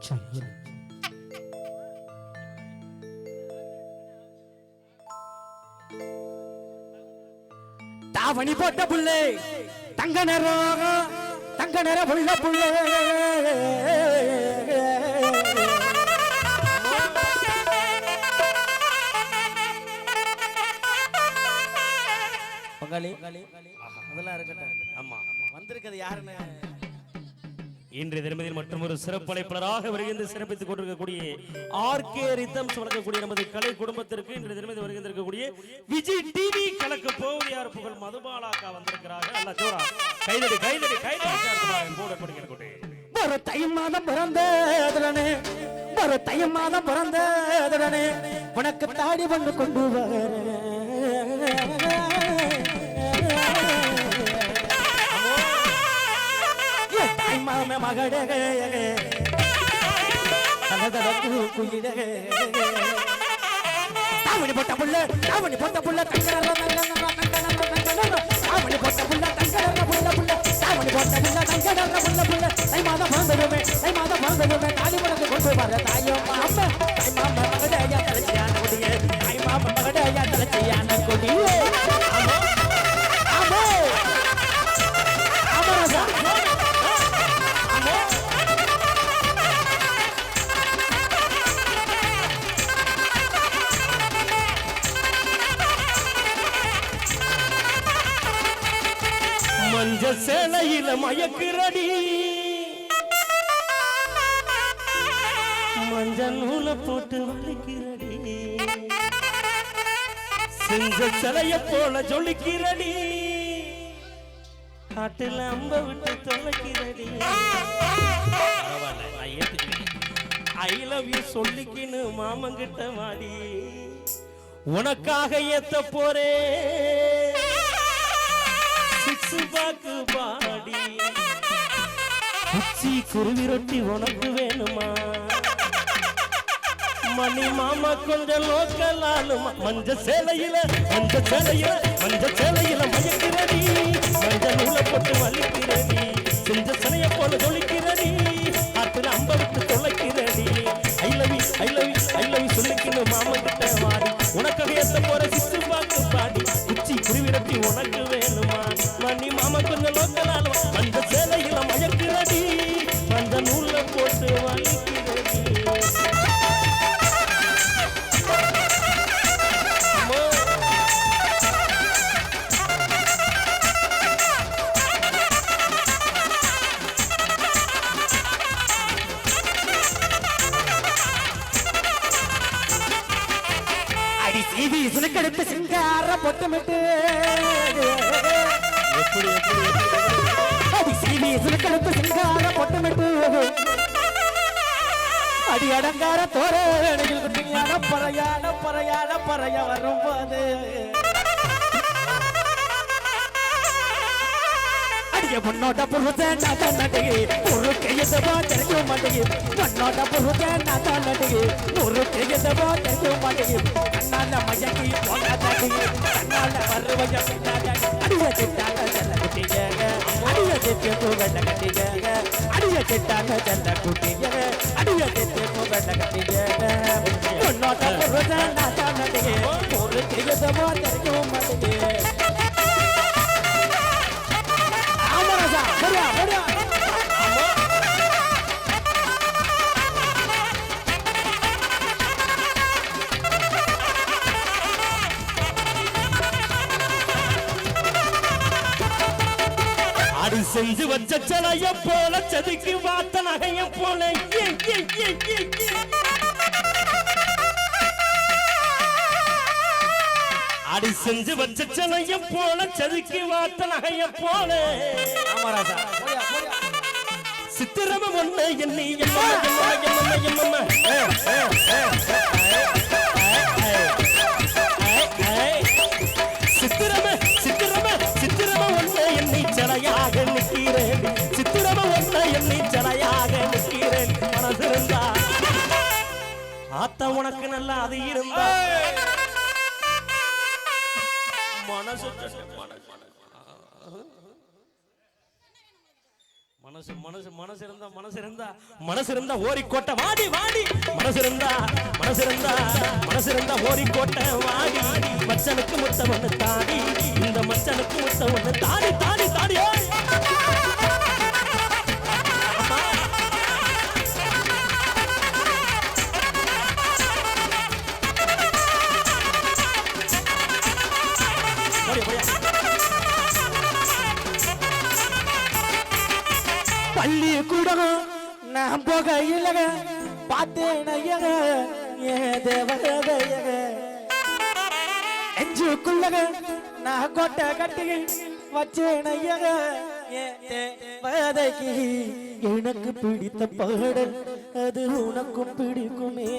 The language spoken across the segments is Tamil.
சரி தாவணி போட்ட புள்ளே தங்க நிறம் தங்க நிற புள்ள புள்ளே. பங்காளி அதெல்லாம் இருக்கட்டும். ஆமா. வந்திருக்கிறது யாருன்னு? இன்றைய தினமதியில் மற்றும் ஒரு சிறப்பழைப்பாளராக வருகின்ற சிறப்பித்துக் கொண்டிருக்கக்கூடிய ஆர்கே ரித்தம் வழங்கக்கூடிய நமது கலை குடும்பத்திற்கு இன்றைய தினமதி வருகின்றிருக்கக்கூடிய விஜய் டிவி கலக்கு போவதியார் புகழ் மதுபாலாக்கா வந்திருக்கிறார்கள். அல்ல ஜோரா. கைதடி கைதடி கைதடி. போட படிக்கிற தை மாதம் பிறந்ததுடனே வர தை மாதம் பிறந்ததுடனே உனக்கு தாடி வந்து கொண்டு வரேன் தாய் மாம மகடே போட்ட புள்ள தாமணி போட்ட புள்ள தங்கடற தங்கடற போட்ட புள்ள தங்கடற புள்ள புள்ள. தாமணி போட்ட புள்ள தங்கடற புள்ள புள்ள. தை மாதம் பிறந்ததுமே தை மாதம் பிறந்ததுமே தாலி படத்தை கொண்டு வர தாயோ மாம. தாய் மாம மகடையா தலைச்சியான கொடியே. தாய் மாம மகடையா தலைச்சியான கொடியே. மஞ்ச சேலையில மயக்குறடி. மஞ்ச நூலை போட்டு வலிக்கிறடி செஞ்ச சிலைய போல ஜொலிக்கிறடி. காட்டுல அம்ப விட்டு தொலைக்கிறடி. ஐ லவ் யூ சொல்லிக்கின்னு மாமங்கிட்ட மாடி உனக்காக ஏத்த போறேன். சிக்ஸ் பாடி. உச்சி குருவி ரொட்டி உனக்கு வேணுமா? மணி மாமா கொஞ்சம் லோக்கல் மஞ்ச சேலையில மஞ்ச சேலையில மஞ்ச சேலையில மயக்கிறடி. மஞ்ச நூலை போட்டு வலிக்கிறடி. செஞ்ச சிலைய போல ஜொலிக்கிறடி. அத்தனை ஐம்பது அடி அடங்கார தோரணையில் குட்டியான பறையான பறையான பறைய வரும்போது. அடிய முன்னோட்ட புருஷன் நான் நடிகை ஒரு கையதவா தெரிஞ்ச மாட்டேங்கி முன்னோட்ட புருஷன் நான் நடிகை ஒரு மாட்டேங்கி கண்ணால மயங்கி கண்ணால பின்னாடி அடிய சிட்டாங்க அடிய சிட்டு அடிய சிட்டாங்க செல்ல குட்டியங்க அடிய சிட்டு புகழ கட்டியங்க முன்னோட்ட புருஷன் நான் நடிகை ஒரு கையதவா தெரிஞ்ச மாட்டேங்கி ஆமா சரியா சரியா. அடி செஞ்சு வச்ச சிலைய போல செதுக்கி வாத்த நகைய போல. அடி செஞ்சு வச்ச சிலைய போல செதுக்கி வாத்த நகைய போல. சித்திரம ஒண்ணு எண்ணி ஆத்தா உனக்கு நல்லா அது இருந்தா. மனசு மனசு. மனசு மனசு மனசு இருந்தா மனசு இருந்தா. மனசு இருந்தா ஓரிக்கோட்டை வாடி வாடி. மனசு இருந்தா மனசு இருந்தா மனசு இருந்தா ஓரிக்கோட்டை வாடி. மச்சனுக்கு முத்த ஒண்ணு தாடி. இந்த மச்சனுக்கு முத்த ஒண்ணு தாடி தாடி தாடி. நெஞ்சுக்குள்ளக நான் கொட்டை கட்டி வச்சேன் ஐயக. எனக்கு பிடித்த பாடல் அது உனக்கும் பிடிக்குமே.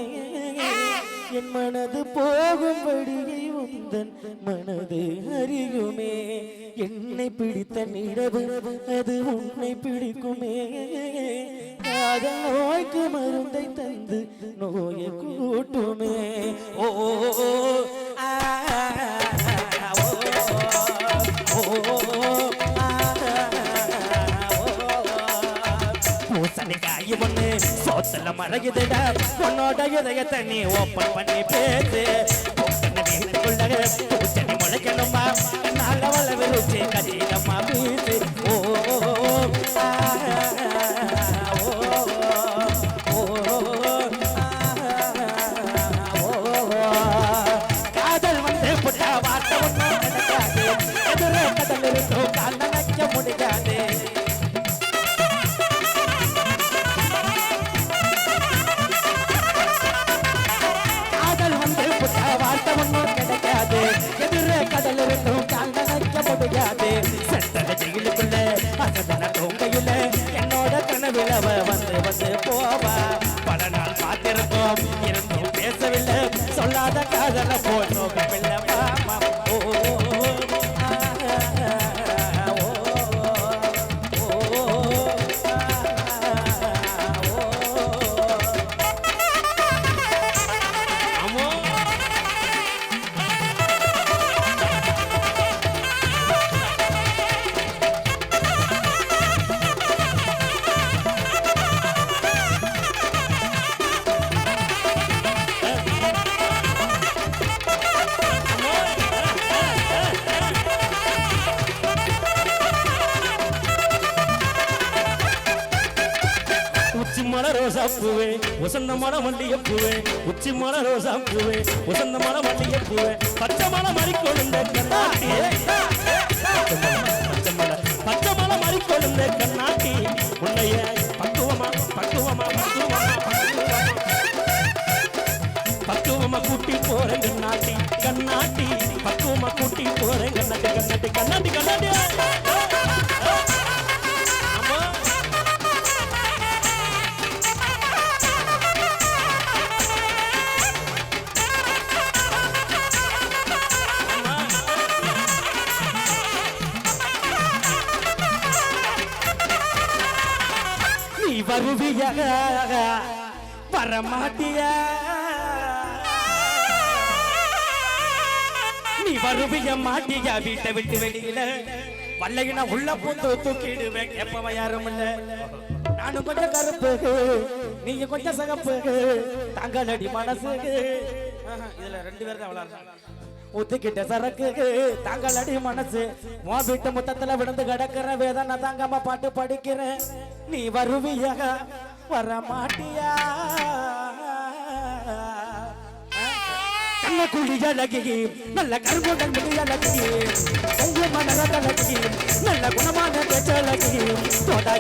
என் மனது போகும்படி உந்தன் மனது அறியுமே. என்னை பிடித்த நிலவு அது உன்னை பிடிக்குமே. காதல் நோய்க்கு மருந்தை தந்து நோயை கூட்டுமே. ஓ ஆ, சோத்துல மறையுதுடா உன்னோட இதயத்தை நீ ஓப்பன் பண்ணி பேசு. பூசணி வீட்டுக்குள்ள முளைக்கணுமா? நாள வள விருச்சு கதிரம்மா சொல்லாத காதல உசந்த மல மல்லிகை பூவே உச்சி மன ரோசா பூவே உசந்த மல மல்லிகை பூவே பச்சை மன மறிக்கொழுந்த கண்ணாட்டி வருவிய வரமாட்டிய. நீ வருவிய மாட்டியா வீட்டை விட்டு வெளியில. வல்லையினா உள்ள பூந்து தூக்கிடுவேன். எப்பவ யாரும் இல்ல. நானும் கொஞ்சம் கருப்பு. நீங்க கொஞ்சம் சகப்பு. தங்களடி மனசு. இதுல ரெண்டு பேர் தான் விளாடுறாங்க. ஊத்துக்கிட்ட சரக்கு. தாங்களடி மனசு. உன் வீட்டு முத்தத்துல விழுந்து கிடக்கிற வேதனை தாங்காம பாட்டு படிக்கிறேன். நீ வருவியா வரமாட்டியா? நல்ல கண்ண நல்ல கருங்குடன் முடி அழகி கொஞ்ச நல்ல குணமான பேச்சு அழகி.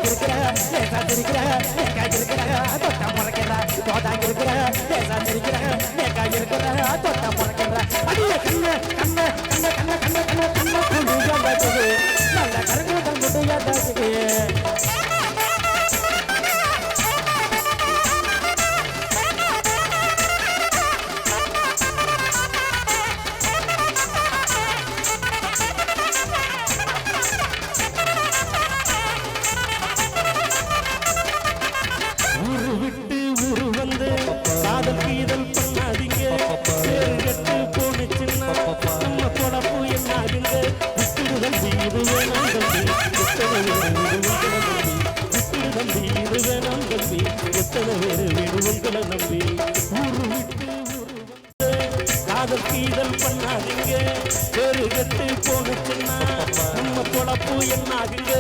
இருக்கிற லேசா இருக்கிற லேக்கா இருக்கிற தொட்ட முறைக்கிற தோதாக இருக்கிற லேசா இருக்கிற லேக்கா இருக்கிற முறைக்கிற அடிய கண்ண கண்ண கண்ண கண்ண கண்ண கண்ண கண்ண நம்பி இருவன் நம்பி எத்தனை பேர் விடுவங்களை நம்பி ஊரு விட்டு காதல் போனுச்சுன்னா நம்ம பொழப்பு என்னாகுங்க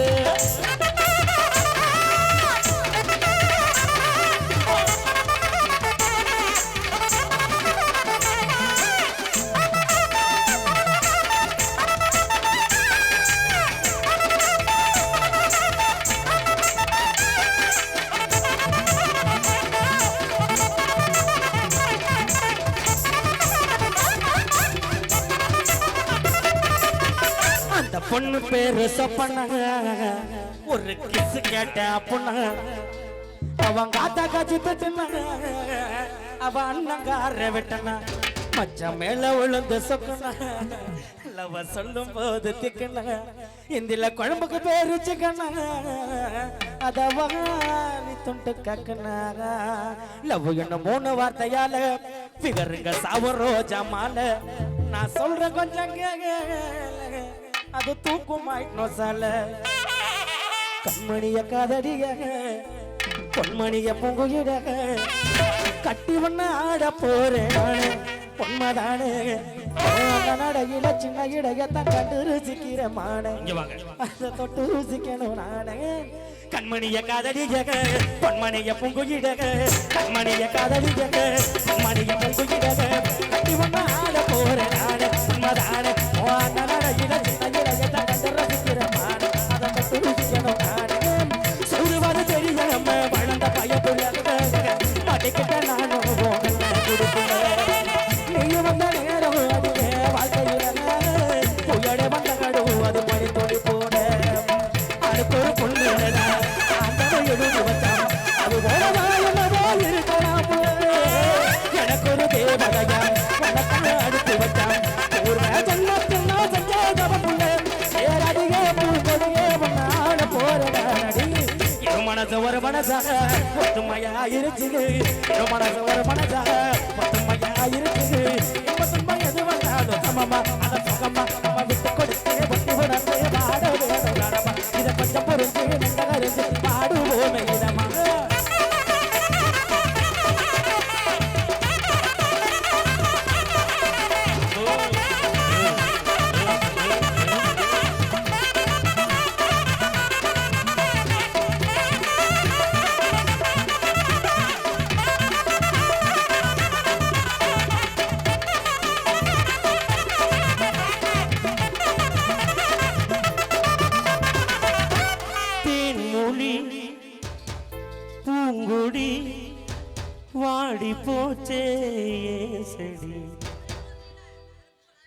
பொண்ணு பேரு சொப்பண்ண ஒரு கிஸ் கேட்ட பொண்ணு. அவன் காத்தா காட்சி தட்டுன. அவன் அண்ணங்கார விட்டன. மச்ச மேல விழுந்து சொக்கன. லவ சொல்லும் போது திக்கன. இந்தில குழம்புக்கு பேரு சிக்கன. அதவா நீ துண்டு கக்கனாக லவ் என்ன மூணு வார்த்தையால. பிகருங்க சாவு ரோஜா மாலை. நான் சொல்றேன் கொஞ்சம் கேங்க அது தூக்குமாயிட்டோம் சால கண்மணிய காதடிய பொன்மணிய பொங்குயிட கட்டி ஒண்ணு ஆட போறேன் நானு பொன்மதானு. நடையில சின்ன இடையத்தான் கண்டு ருசிக்கிற மானே. அதை தொட்டு ருசிக்கணும் நானே. கண்மணிய காதலிய பொன்மணிய பொங்குயிட கண்மணிய காதலிய பொன்மணிய பொங்குயிட கட்டி ஒண்ணு ஆட போறேன் மனசாக ஒத்துமையா இருக்குது என் மனசு ஒரு மனசாக ஒத்துமையா இருக்குது இப்ப சும்மா எது வந்தாலும் சமமா?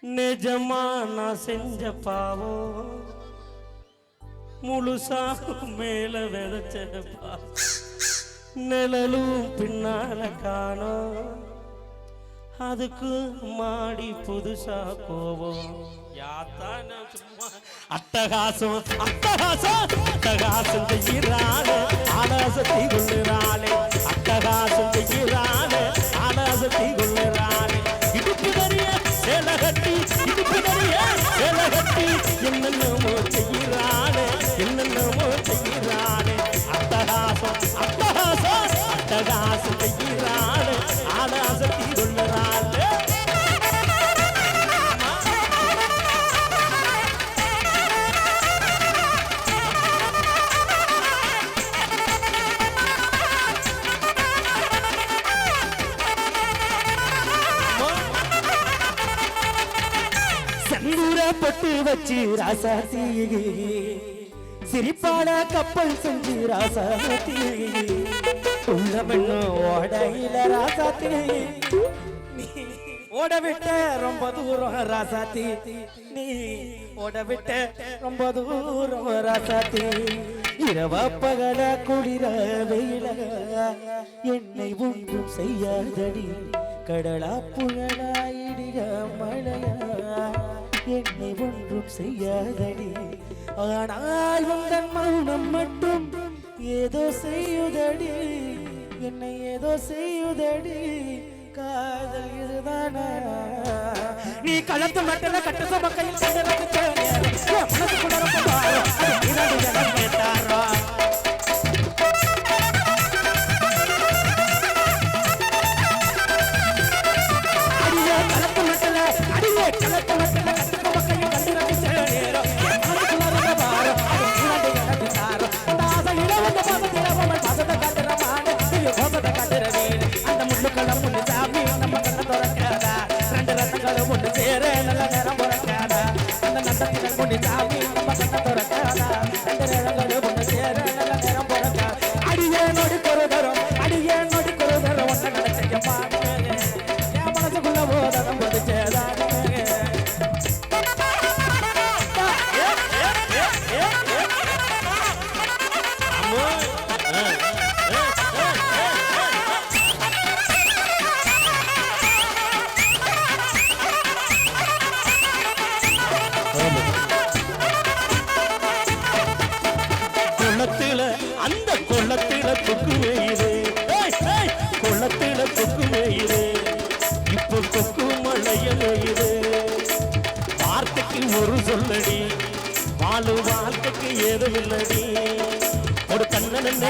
நிஜமா நான் செஞ்ச பாவம் முழுசா மேல விதைச்ச பாவம் நிழலும் பின்னால காணோம் அதுக்கு மாடி புதுசா கோபம் யாத்தான சும்மா. அட்டகாசம் அட்டகாசம் அட்டகாசம் செய்கிறானே ஆனாசத்தை கொள்ளுறானே. அட்டகாசம் செய்கிறானே ஆனாசத்தை கொள்ளுறானே. கட்டி என்னென்னமோ செய்கிறானே என்ன பொட்டு வச்சு ராசாத்தி சிரிப்பான கப்பல் செஞ்சு ராசாத்தி உள்ள பெண்ணும் ஓடையில ராசாத்தி ஓட விட்ட ரொம்ப தூரம் ராசாத்தி நீ ஓட விட்ட ரொம்ப தூரம் ராசாத்தி இரவ பகல குளிர வெயில. என்னை ஒன்றும் செய்யாதடி. கடலா புயலா இடிய மழையா. என்னை ஒன்றும் செய்யாதடி. ஆனால் உங்கள் மௌனம் மட்டும் ஏதோ செய்யுதடி. என்னை ஏதோ செய்யுதடி. காதல் இதுதானா? நீ களத்து மட்டல கட்ட சமக்கையில் மனசுக்குள்ள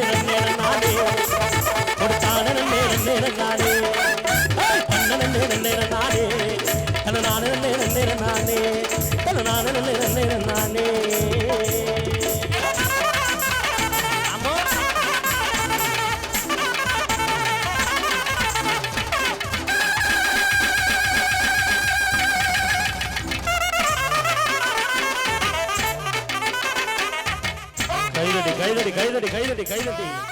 கண்ணன் நேரம் கைதடி